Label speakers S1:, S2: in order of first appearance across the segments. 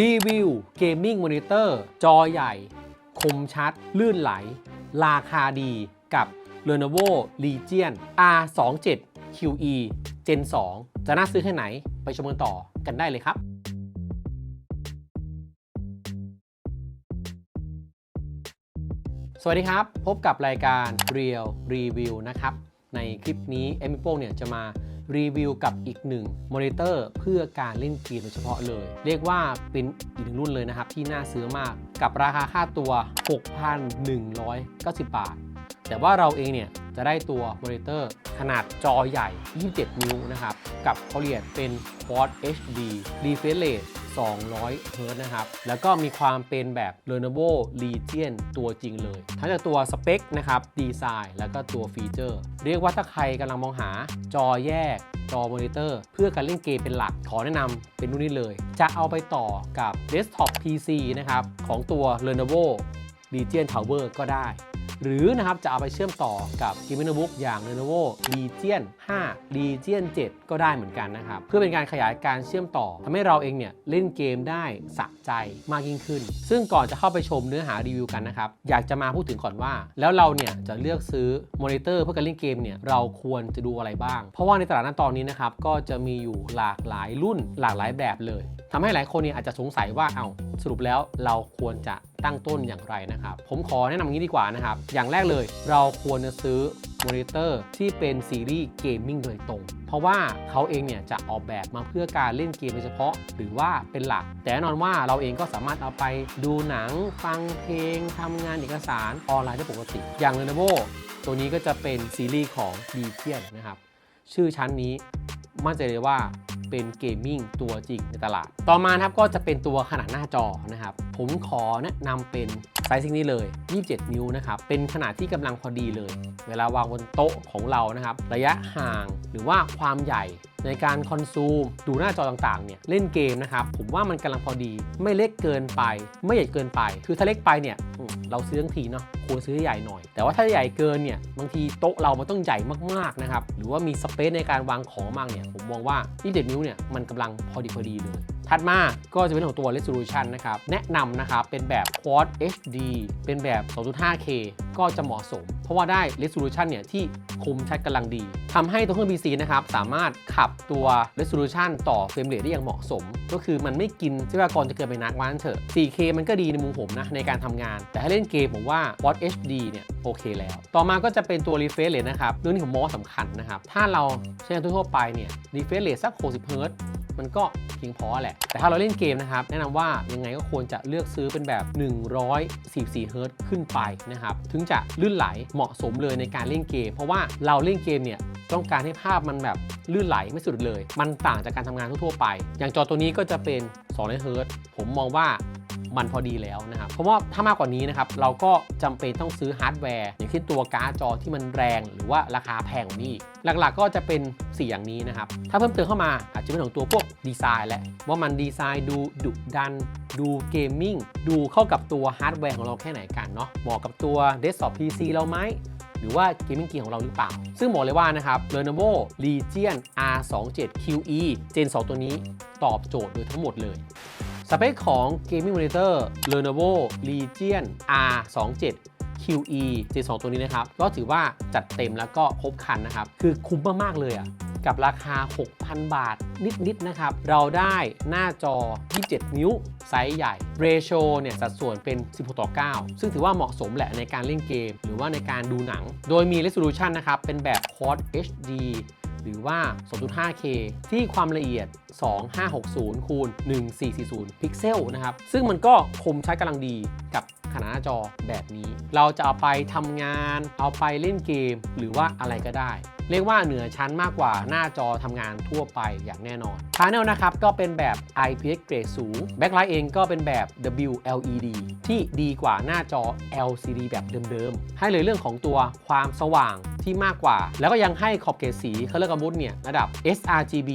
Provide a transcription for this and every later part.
S1: รีวิวเกมมิ่งมอนิเตอร์จอใหญ่ คมชัด ลื่นไหล ราคาดีกับ Lenovo Legion R27 QE Gen 2 จะน่าซื้อแค่ไหนไปชมกันต่อกันได้เลยครับสวัสดีครับ พบกับรายการ Real Review นะครับ ในคลิปนี้ e m i p o เนี่ยจะมา รีวิวกับอีกหนึ่งมอนิเตอร์เพื่อการเล่นเกมโดยเฉพาะเลย เรียกว่าเป็นอีกหนึ่งรุ่นเลยนะครับ ที่น่าซื้อมากกับราคาค่าตัว 6,190 บาท แต่ว่าเราเองเนี่ยจะได้ตัวมอนิเตอร์ขนาดจอใหญ่ 27 นิ้วนะครับ กับเขาเรียกเป็น Quad HD Refresh Rate 200 Hz นะครับ แล้วก็มีความเป็นแบบ Lenovo Legion ตัวจริงเลย ทั้งจากตัวสเปคนะครับ ดีไซน์ แล้วก็ตัวฟีเจอร์ เรียกว่าถ้าใครกำลังมองหาจอแยกจอมอนิเตอร์ เพื่อการเล่นเกมเป็นหลัก ขอแนะนำเป็นรุ่นนี้เลย จะเอาไปต่อกับ Desktop PC นะครับ ของตัว Lenovo Legion Tower ก็ได้ หรือนะครับจะเอาไปเชื่อมต่อกับ Gaming Notebook อย่าง Lenovo Legion 5 Legion 7 ก็ได้เหมือนกันนะครับ เพื่อเป็นการขยายการเชื่อมต่อทำให้เราเองเนี่ยเล่นเกมได้สะใจมากยิ่งขึ้น ซึ่งก่อนจะเข้าไปชมเนื้อหารีวิวกันนะครับ อยากจะมาพูดถึงก่อนว่า แล้วเราเนี่ยจะเลือกซื้อมอนิเตอร์เพื่อการเล่นเกมเนี่ยเราควรจะดูอะไรบ้าง เพราะว่าในตลาดณตอนนี้นะครับก็จะมีอยู่หลากหลายรุ่นหลากหลายแบบเลย ทำให้หลายคนเนี่ยอาจจะสงสัยว่าเอาสรุปแล้วเราควรจะตั้งต้นอย่างไรนะครับ ผมขอแนะนำอย่างนี้ดีกว่านะครับ อย่างแรกเลยเราควรจะซื้อมอนิเตอร์ที่เป็นซีรีส์เกมมิ่งโดยตรง เพราะว่าเขาเองเนี่ยจะออกแบบมาเพื่อการเล่นเกมโดยเฉพาะ หรือว่าเป็นหลัก แต่แน่นอนว่าเราเองก็สามารถเอาไปดูหนัง ฟังเพลงทำงานเอกสารออนไลน์ได้ปกติ อย่าง Lenovo ตัวนี้ก็จะเป็นซีรีส์ของ d ีเ i ียนนะครับ ชื่อชั้นนี้มั่นใจเลยว่า เป็นเกมมิ่งตัวจริงในตลาด ต่อมาครับก็จะเป็นตัวขนาดหน้าจอนะครับ ผมขอแนะนำเป็น ไซส์นี้เลย 27 นิ้วนะครับ เป็นขนาดที่กำลังพอดีเลย เวลาวางบนโต๊ะของเรานะครับ ระยะห่างหรือว่าความใหญ่ในการคอนซูม ดูหน้าจอต่างๆเนี่ยเล่นเกมนะครับ ผมว่ามันกำลังพอดี ไม่เล็กเกินไป ไม่ใหญ่เกินไป คือถ้าเล็กไปเนี่ยเราซื้อทั้งทีเนาะควรซื้อใหญ่หน่อย แต่ว่าถ้าใหญ่เกินเนี่ยบางทีโต๊ะเรามันต้องใหญ่มากๆนะครับหรือว่ามีสเปซในการวางของมากเนี่ยผมมองว่า27นิ้วเนี่ยมันกำลังพอดีพอดีเลย ถัดมาก็จะเป็นของตัว resolution นะครับ แนะนำนะครับเป็นแบบ Quad HD เป็นแบบ 2.5K ก็จะเหมาะสม เพราะว่าได้ resolution เนี่ยที่คมชัดกำลังดีทำให้ตัวเครื่อง PC นะครับสามารถขับตัว resolution ต่อเฟรมเรทได้อย่างเหมาะสม ก็คือมันไม่กินทรัพยากรจะเกินไปนักว่านเถอะ 4K มันก็ดีในมุมผมนะในการทำงาน แต่ถ้าเล่นเกมผมว่า Quad HD เนี่ยโอเคแล้ว ต่อมาก็จะเป็นตัว refresh rate นะครับเรื่องนี้ผมมองสำคัญนะครับถ้าเราใช้งานทั่วไปเนี่ย refresh rate สัก60 Hz มันก็เพียงพอแหละ แต่ถ้าเราเล่นเกมนะครับ แนะนำว่ายังไงก็ควรจะเลือกซื้อเป็นแบบ 144เฮิรตขึ้นไปนะครับ ถึงจะลื่นไหลเหมาะสมเลยในการเล่นเกม เพราะว่าเราเล่นเกมเนี่ยต้องการให้ภาพมันแบบลื่นไหลไม่สุดเลย มันต่างจากการทำงานทั่วๆไป อย่างจอตัวนี้ก็จะเป็น200เฮิรตผมมองว่า มันพอดีแล้วนะครับเพราะว่าถ้ามากกว่านี้นะครับเราก็จำเป็นต้องซื้อฮาร์ดแวร์ อย่างเช่นตัวการ์ดจอที่มันแรง หรือว่าราคาแพงกว่านี้หลักๆก็จะเป็น4อย่างนี้นะครับ ถ้าเพิ่มเติมเข้ามาอาจจะเป็นของตัวพวกดีไซน์แหละว่ามันดีไซน์ดูดุดัน ดูเกมมิ่งดูเข้ากับตัวฮาร์ดแวร์ของเราแค่ไหนกันเนาะเหมาะกับตัวเดสก์ท็อป PC เราไหมหรือว่าเกมมิ่งเกียร์ของเราหรือเปล่า ซึ่งบอกเลยว่านะครับ Lenovo Legion R27 QE Gen 2 ตัวนี้ตอบโจทย์โดยทั้งหมดเลย สเปคของ Gaming Monitor Lenovo Legion R27 QE G2 ตัวนี้นะครับ ก็ถือว่าจัดเต็มแล้วก็ครบครันนะครับ คือคุ้มมากๆเลยอะ่ะกับราคา 6,000 บาท นิด ๆ นะครับ เราได้หน้าจอ 27 นิ้ว ไซส์ใหญ่ เรโชเนี่ย สัดส่วนเป็น 16 ต่อ 9 ซึ่งถือว่าเหมาะสมแหละในการเล่นเกม หรือว่าในการดูหนัง โดยมี resolution นะครับ เป็นแบบ Quad HD หรือว่า 2.5K ที่ความละเอียด 2560คูณ1440 พิกเซลนะครับ ซึ่งมันก็คมชัดกำลังดีกับขนาดหน้าจอแบบนี้ เราจะเอาไปทำงาน เอาไปเล่นเกม หรือว่าอะไรก็ได้เรียกว่าเหนือชั้นมากกว่าหน้าจอทำงานทั่วไปอย่างแน่นอน Panel นะครับก็เป็นแบบ IPS เกรดสูง Backlight เองก็เป็นแบบ WLED ที่ดีกว่าหน้าจอ LCD แบบเดิมๆ ให้เลยเรื่องของตัวความสว่างที่มากกว่า แล้วก็ยังให้ขอบเขตสีเคอร์ก m มุดเนี่ยระดับ sRGB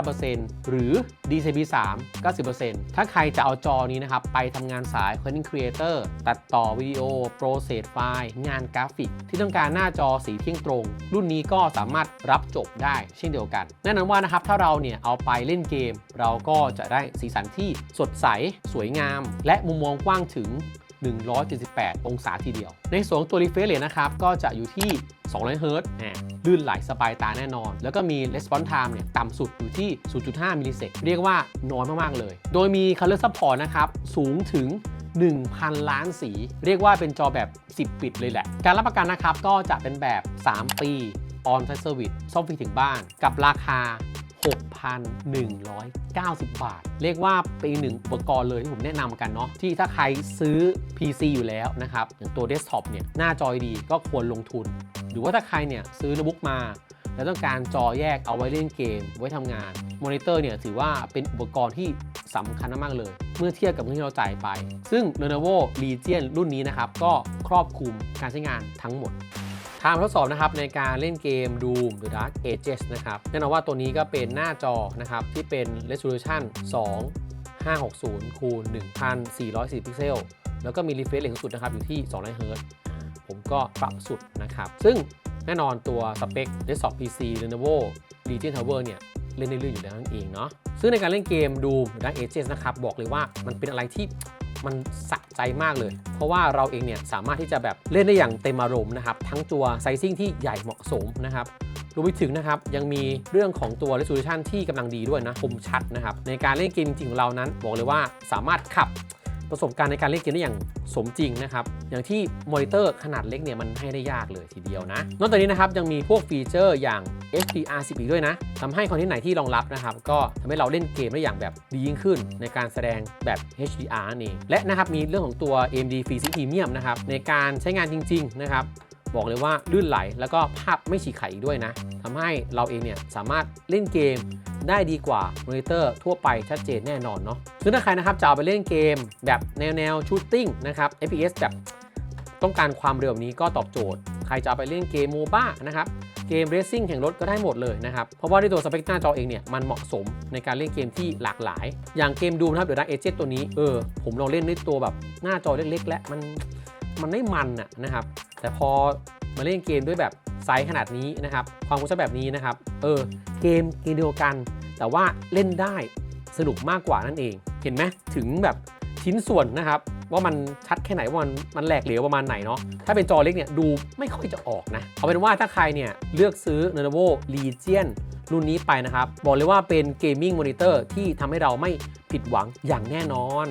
S1: 99%หรือ DCP 3 90%ถ้าใครจะเอาจอนี้นะครับไปทำงานสาย Content Creator ตัดต่อวิดีโอ Process ไฟล์ งานกราฟิก ที่ต้องการหน้าจอสีเที่ยงตรง รุ่นนี้ก็สามารถรับจบได้เช่นเดียวกันแน่นอนว่านะครับถ้าเราเนี่ยเอาไปเล่นเกม เราก็จะได้สีสันที่สดใส สวยงาม และมุมมองกว้างถึง 178 องศาทีเดียว ในส่วนของตัว refresh rate นะครับก็จะอยู่ที่200เฮิรตซ์อ่าลื่นไหลสบายตาแน่นอน แล้วก็มี response time เนี่ยต่ำสุดอยู่ที่ 0.5 มิลลิเซกเรียกว่าน้อยมาก ๆ เลย โดยมี color support นะครับ สูงถึง 1,000 ล้านสี เรียกว่าเป็นจอแบบ 10 ปิดเลยแหละ การรับประกันนะครับก็จะเป็นแบบ 3 ปี on-site service ซ่อมฟรีถึงบ้านกับราคา 6,190 บาท เรียกว่าเป็นหนึ่งอุปกรณ์เลยที่ผมแนะนำกันเนาะที่ถ้าใครซื้อ PC อยู่แล้วนะครับ อย่างตัวเดสก์ท็อปเนี่ยหน้าจอดีก็ควรลงทุน หรือว่าถ้าใครเนี่ยซื้อโน้ตบุ๊กมาแล้วต้องการจอแยกเอาไว้เล่นเกม ไว้ทำงาน มอนิเตอร์เนี่ยถือว่าเป็นอุปกรณ์ที่สำคัญมากเลย เมื่อเทียบกับเงินที่เราจ่ายไป ซึ่ง Lenovo Legion รุ่นนี้นะครับ ก็ครอบคลุมการใช้งานทั้งหมด ทางทดสอบนะครับในการเล่นเกม Doom The Dark Ages นะครับแน่นอนว่าตัวนี้ก็เป็นหน้าจอนะครับที่เป็น Resolution 2560คูณ1440 พิกเซล แล้วก็มี refresh rate สูงสุดนะครับอยู่ที่200 Hz ผมก็ปรับสุดนะครับ ซึ่งแน่นอนตัวสเปค Desktop PC Lenovo Legion Tower เนี่ยเล่นได้ลื่นอยู่แล้วนั่นเองเนาะซึ่งในการเล่นเกม Doom Dark Ages นะครับบอกเลยว่ามันเป็นอะไรที่ มันสะใจมากเลย เพราะว่าเราเองเนี่ยสามารถที่จะแบบเล่นได้อย่างเต็มอารมณ์นะครับ ทั้งตัวไซซิ่งที่ใหญ่เหมาะสมนะครับรวมไปถึงนะครับยังมีเรื่องของตัว resolution ที่กำลังดีด้วยนะคมชัดนะครับในการเล่นเกมจริงของเรานั้นบอกเลยว่าสามารถขับ ประสบการณ์ในการเล่นเกมได้อย่างสมจริงนะครับ อย่างที่มอนิเตอร์ขนาดเล็กเนี่ยมันให้ได้ยากเลยทีเดียวนะ นอกจากนี้นะครับยังมีพวกฟีเจอร์อย่าง HDR10 อีกด้วยนะทำให้คอนเทนต์ไหนที่รองรับนะครับ ก็ทำให้เราเล่นเกมได้อย่างแบบดียิ่งขึ้น ในการแสดงแบบ HDR นี่และนะครับมีเรื่องของตัว AMD FreeSync Premium นะครับในการใช้งานจริงๆนะครับ บอกเลยว่าลื่นไหลแล้วก็ภาพไม่ฉีกขาดอีกด้วยนะทำให้เราเองเนี่ยสามารถเล่นเกมได้ดีกว่ามอนิเตอร์ทั่วไปชัดเจนแน่นอนเนาะซึ่งถ้าใครนะครับจะเอาไปเล่นเกมแบบแนวแนวชูตติ้งนะครับ FPS แบบต้องการความเร็วแบบนี้ก็ตอบโจทย์ ใครจะเอาไปเล่นเกมโมบ้านะครับเกมเรซซิ่งแข่งรถก็ได้หมดเลยนะครับ เพราะว่าด้วยตัวสเปคหน้าจอเองเนี่ย มันเหมาะสมในการเล่นเกมที่หลากหลาย อย่างเกมดูนะครับเดี๋ยวนะเอเจตตัวนี้ เออ ผมลองเล่นด้วยตัวแบบหน้าจอเล็กๆ และมัน มันไม่มันอะนะครับ แต่พอมาเล่นเกมด้วยแบบไซส์ขนาดนี้นะครับ ความคมชัดแบบนี้นะครับ เออ เกมเกมเดียวกัน แต่ว่าเล่นได้สนุกมากกว่านั่นเอง เห็นไหมถึงแบบชิ้นส่วนนะครับ ว่ามันชัดแค่ไหนว่ามันมันแหลกเหลวประมาณไหนเนาะถ้าเป็นจอเล็กเนี่ยดูไม่ค่อยจะออกนะ เอาเป็นว่าถ้าใครเนี่ยเลือกซื้อ Lenovo Legion รุ่นนี้ไปนะครับ บอกเลยว่าเป็นเกมมิ่งมอนิเตอร์ที่ทำให้เราไม่ผิดหวังอย่างแน่นอน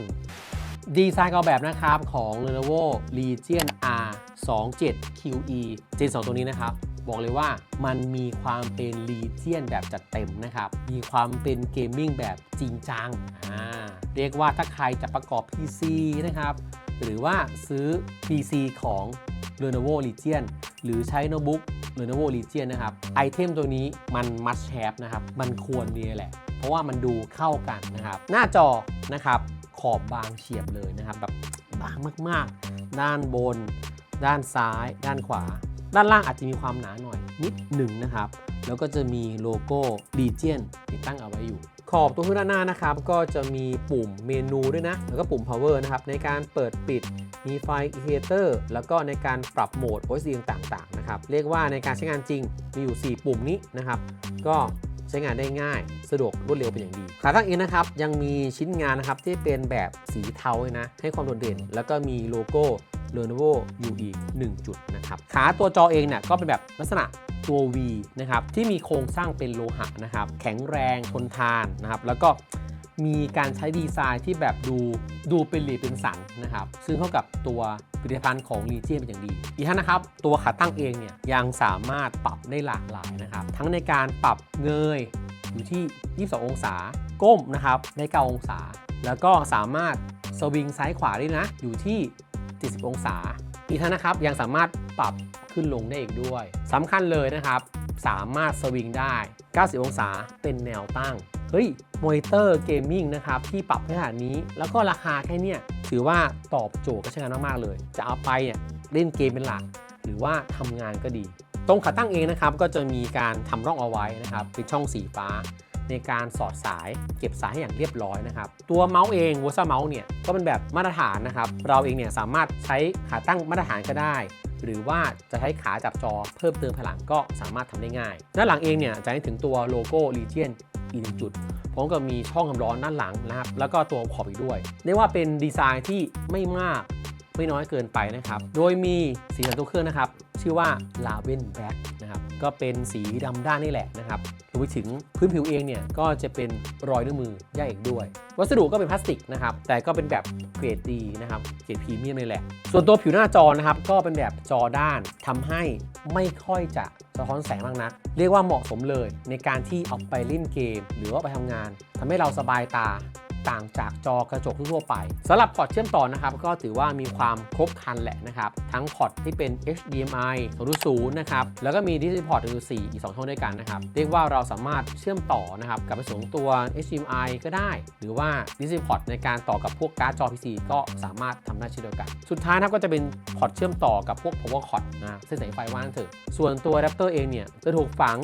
S1: ดีไซน์ออกแบบนะครับของ Lenovo Legion R 2 7 QE Gen 2 ตัวนี้นะครับบอกเลยว่ามันมีความเป็น Legion แบบจัดเต็มนะครับ มีความเป็นเกมมิ่งแบบจริงจังอ่าเรียกว่าถ้าใครจะประกอบ PC นะครับ หรือว่าซื้อ PC ของ Lenovo Legion หรือใช้โน้ตบุ๊ก Lenovo Legion นะครับ ไอเทมตัวนี้มัน must have นะครับ มันควรมีแหละ เพราะว่ามันดูเข้ากันนะครับ หน้าจอนะครับ ขอบบางเฉียบเลยนะครับแบบบางมากๆ ด้านบน ด้านซ้าย ด้านขวา ด้านล่างอาจจะมีความหนาหน่อยนิดหนึ่งนะครับ แล้วก็จะมีโลโก้ Legion ติดตั้งเอาไว้อยู่ ขอบตัวข้างด้านหน้านะครับ ก็จะมีปุ่มเมนูด้วยนะ แล้วก็ปุ่ม power นะครับในการเปิดปิดมีไฟ indicator แล้วก็ในการปรับโหมด OS ต่างๆนะครับ เรียกว่าในการใช้งานจริงมีอยู่ 4 ปุ่มนี้นะครับ ก็ ใช้งานได้ง่าย สะดวกรวดเร็วเป็นอย่างดี ขาตั้งเองนะครับ ยังมีชิ้นงานนะครับที่เป็นแบบสีเทาเลยนะ ให้ความโดดเด่น แล้วก็มีโลโก้ Lenovo อยู่อีก1จุดนะครับ ขาตัวจอเองเนี่ยก็เป็นแบบลักษณะตัว V นะครับที่มีโครงสร้างเป็นโลหะนะครับ แข็งแรงทนทานนะครับ แล้วก็มีการใช้ดีไซน์ที่แบบดูดูเป็นหลีเป็นสัน นะครับ ซึ่งเข้ากับตัวผลิตภัณฑ์ของ l e g i o n เป็นอย่างดี อีกทั้งนะครับ ตัวขาตั้งเองเนี่ยยังสามารถปรับได้หลากหลายนะครับ ทั้งในการปรับเงยอยู่ที่ 22 องศา ก้มนะครับได้9องศา แล้วก็สามารถสวิงซ้ายขวาได้นะ อยู่ที่ 70 องศา อีกทั้งนะครับยังสามารถปรับขึ้นลงได้อีกด้วยสำคัญเลยนะครับ สามารถสวิงได้ 90 องศาเป็นแนวตั้ง เฮ้ย มอนิเตอร์เกมมิ่งนะครับ ที่ปรับขนาดนี้ แล้วก็ราคาแค่เนี้ย ถือว่าตอบโจทย์ก็ใช้งานมากๆเลย จะเอาไปเนี่ยเล่นเกมเป็นหลัก หรือว่าทำงานก็ดี ตรงขาตั้งเองนะครับก็จะมีการทำร่องเอาไว้นะครับเป็นช่องสีฟ้าในการสอดสายเก็บสายให้อย่างเรียบร้อยนะครับ ตัวเมาส์เองวอซ่าเมาส์เนี่ยก็เป็นแบบมาตรฐานนะครับ เราเองเนี่ยสามารถใช้ขาตั้งมาตรฐานก็ได้ หรือว่าจะใช้ขาจับจอเพิ่มเติมพลังก็สามารถทำได้ง่าย ด้านหลังเองเนี่ยจะให้ถึงตัวโลโก้ Legion อีกหนึ่งจุดพร้อมกับมีช่องความร้อนด้านหลังนะครับ แล้วก็ตัวขอบอีกด้วยเรียกว่าเป็นดีไซน์ที่ไม่มากไม่น้อยเกินไปนะครับ โดยมีสีสันตัวเครื่องนะครับ ชื่อว่า Raven Black นะครับ ก็เป็นสีดำด้านนี่แหละนะครับรวมไปถึงพื้นผิวเองเนี่ยก็จะเป็นรอยนิ้วมือย่าเองด้วย วัสดุก็เป็นพลาสติกนะครับแต่ก็เป็นแบบเกรดดีนะครับเกรดพรีเมียมเลยแหละ ส่วนตัวผิวหน้าจอนะครับก็เป็นแบบจอด้านทำให้ไม่ค่อยจะสะท้อนแสงมากนัก เรียกว่าเหมาะสมเลยในการที่เอาไปเล่นเกม หรือว่าไปทำงานทำให้เราสบายตา ต่างจากจอกระจกทั่วไปสำหรับพอร์ตเชื่อมต่อนะครับ ก็ถือว่ามีความครบครันแหละนะครับ ทั้งพอร์ตที่เป็น HDMI 2.0 นะครับ แล้วก็มี DisplayPort 2.4อีก 2 ช่องด้วยกันนะครับ เรียกว่าเราสามารถเชื่อมต่อนะครับ กับไปสู่ตัว HDMI ก็ได้ หรือว่า DisplayPort ในการต่อกับพวกการ์ดจอ PC ก็สามารถทำได้เช่นเดียวกัน สุดท้ายนะครับก็จะเป็นพอร์ตเชื่อมต่อกับพวก power cord นะเส้นสายไฟว่างเถอะส่วนตัวแดปเตอร์เองเนี่ยจะถูกฝัง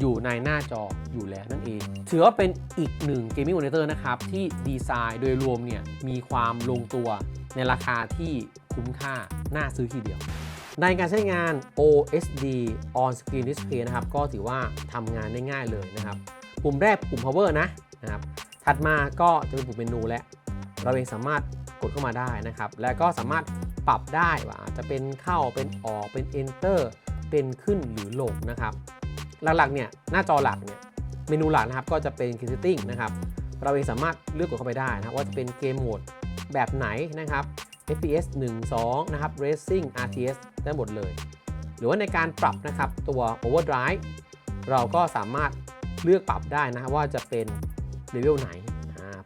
S1: อยู่ในหน้าจออยู่แล้วนั่นเอง ถือว่าเป็นอีกหนึ่งเกมมิ่งมอนิเตอร์นะครับที่ดีไซน์ โดยรวมเนี่ยมีความลงตัวในราคาที่คุ้มค่าน่าซื้อทีเดียว ในการใช้งาน OSD On Screen Display นะครับ ก็ถือว่าทำงานได้ง่ายเลยนะครับ ปุ่มแรกปุ่ม power นะนะครับ ถัดมาก็จะเป็นปุ่มเมนูและ เราเองสามารถกดเข้ามาได้นะครับ และก็สามารถปรับได้ว่าจะเป็นเข้าเป็นออกเป็น enter เป็นขึ้นหรือลงนะครับ หลักๆเนี่ยหน้าจอหลักเนี่ยเมนูหลักนะครับก็จะเป็น Setting นะครับ เราเองสามารถเลือกกดเข้าไปได้นะครับว่าจะเป็นเกมโหมดแบบไหนนะครับ FPS 1 2 นะครับ Racing RTS ได้หมดเลย หรือว่าในการปรับนะครับตัว Overdrive เราก็สามารถเลือกปรับได้นะครับว่าจะเป็นเลเวลไหน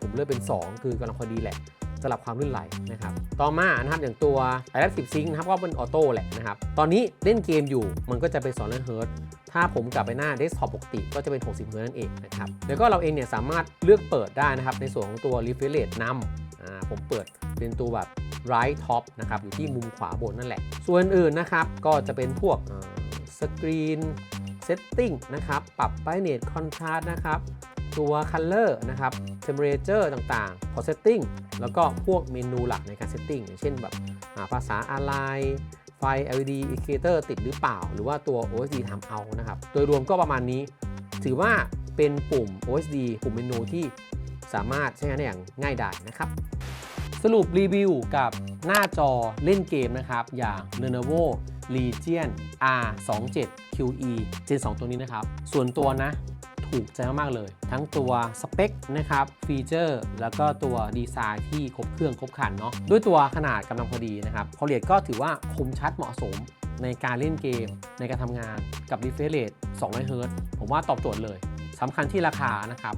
S1: ผมเลือกเป็น 2 คือกำลังพอดีแหละสำหรับความลื่นไหลนะครับ ต่อมานะครับอย่างตัว Adaptive Sync นะครับก็เป็นออโต้แหละนะครับ ตอนนี้เล่นเกมอยู่มันก็จะเป็น2เฮิร์ต ถ้าผมกลับไปหน้าเดสก์ท็อปปกติก็จะเป็น 60 เฮิร์ตนั่นเองนะครับ แล้วก็เราเองเนี่ยสามารถเลือกเปิดได้นะครับ ในส่วนของตัว refresh rate นำอ่าผมเปิดเป็นตัวแบบ right top นะครับอยู่ที่มุมขวาบนนั่นแหละ ส่วนอื่นนะครับก็จะเป็นพวกสกรีน setting นะครับ ปรับ brightness contrast นะครับตัว color นะครับ temperature ต่างๆพอ setting แล้วก็พวกเมนูหลักในการ setting อย่างเช่นแบบภาษาอะไร ไฟ LED indicator ติดหรือเปล่า หรือว่าตัว OSD Time Out นะครับ โดยรวมก็ประมาณนี้ ถือว่าเป็นปุ่ม OSD ปุ่มเมนูที่สามารถใช้งานได้อย่างง่ายดายนะครับ สรุปรีวิวกับหน้าจอเล่นเกมนะครับ อย่าง Lenovo Legion R27 QE Gen 2 ตัวนี้นะครับ ส่วนตัวนะ ถูกใจมากๆเลย ทั้งตัวสเปคนะครับฟีเจอร์แล้วก็ตัวดีไซน์ที่ครบเครื่องครบครันเนาะด้วยตัวขนาดกำลังพอดีนะครับคอเรียก็ถือว่าคมชัดเหมาะสมในการเล่นเกม ในการทำงานกับ refresh rate 200เฮิรตผมว่าตอบโจทย์เลยสำคัญที่ราคานะครับ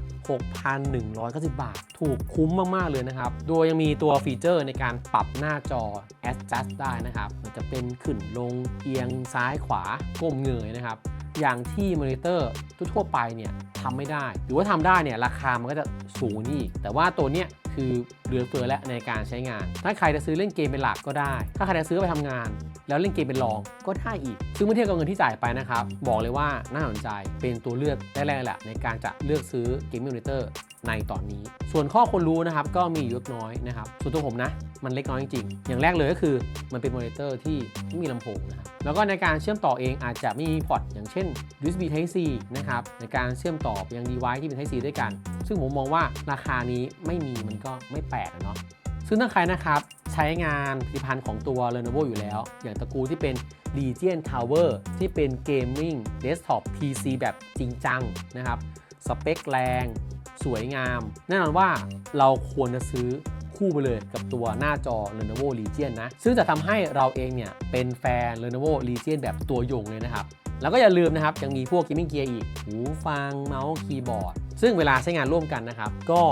S1: 6,190 บาท ถูกคุ้มมาก ๆ เลยนะครับ โดยยังมีตัวฟีเจอร์ในการปรับหน้าจอ adjust ได้นะครับ มันจะเป็นขึ้นลงเอียงซ้ายขวาก้มเงยนะครับ อย่างที่มอนิเตอร์ทั่วไปเนี่ยทำไม่ได้ หรือว่าทำได้เนี่ยราคามันก็จะสูงนี่อีกแต่ว่าตัวเนี้ยคือเหลือเฟือและในการใช้งาน ถ้าใครจะซื้อเล่นเกมเป็นหลักก็ได้ ถ้าใครจะซื้อไปทำงาน แล้วเล่นเกมเป็นรองก็ได้อีก ซึ่งเมื่อเทียบกับเงินที่จ่ายไปนะครับ บอกเลยว่าน่าสนใจเป็นตัวเลือกแรกๆแหละในการจะเลือกซื้อเกมมิมอนิเตอร์ในตอนนี้ ส่วนข้อควรรู้นะครับก็มีอยู่เล็กน้อยนะครับ ส่วนตัวผมนะมันเล็กน้อยจริงๆ อย่างแรกเลยก็คือมันเป็นมอนิเตอร์ที่ไม่มีลำโพงนะครับ แล้วก็ในการเชื่อมต่อเองอาจจะไม่มีพอร์ตอย่างเช่น USB Type C นะครับในการเชื่อมต่อไปยัง device ที่เป็น Type C ด้วยกัน ซึ่งผมมองว่าราคานี้ไม่มีมันก็ไม่แปลกอะเนาะ ซึ่งถ้าใครนะครับใช้งานผลิตภัณฑ์ของตัว Lenovo อยู่แล้ว อย่างตระกูลที่เป็น Legion Tower ที่เป็น Gaming Desktop PC แบบจริงจังนะครับ สเปคแรง สวยงาม แน่นอนว่าเราควรจะซื้อคู่ไปเลยกับตัวหน้าจอ Lenovo Legion นะ ซึ่งจะทำให้เราเองเนี่ยเป็นแฟน Lenovo Legion แบบตัวยงเลยนะครับ แล้วก็อย่าลืมนะครับ ยังมีพวก Gaming Gear อีก หูฟังเมาส์คีย์บอร์ด ซึ่งเวลาใช้งานร่วมกันนะครับ ก็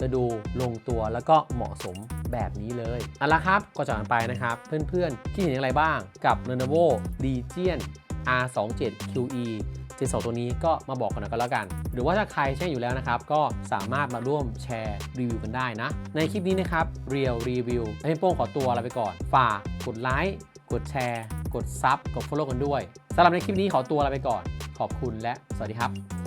S1: จะดูลงตัวแล้วก็เหมาะสมแบบนี้เลยเอาละครับก็จากกันไปนะครับ เพื่อนๆที่เห็นอย่างไรบ้างกับ Lenovo Legion R27 QE เจนสตัวนี้ก็มาบอกกันหน่อยก็แล้วกัน หรือว่าถ้าใครใช้อยู่แล้วนะครับ ก็สามารถมาร่วมแชร์รีวิวกันได้นะ ในคลิปนี้นะครับเรียวรีวิวให้โป้งขอตัวลาไปก่อน ฝากกดไลค์กดแชร์ กดซับกด follow กันด้วยสำหรับในคลิปนี้ขอตัวลาไปก่อน ขอบคุณและสวัสดีครับ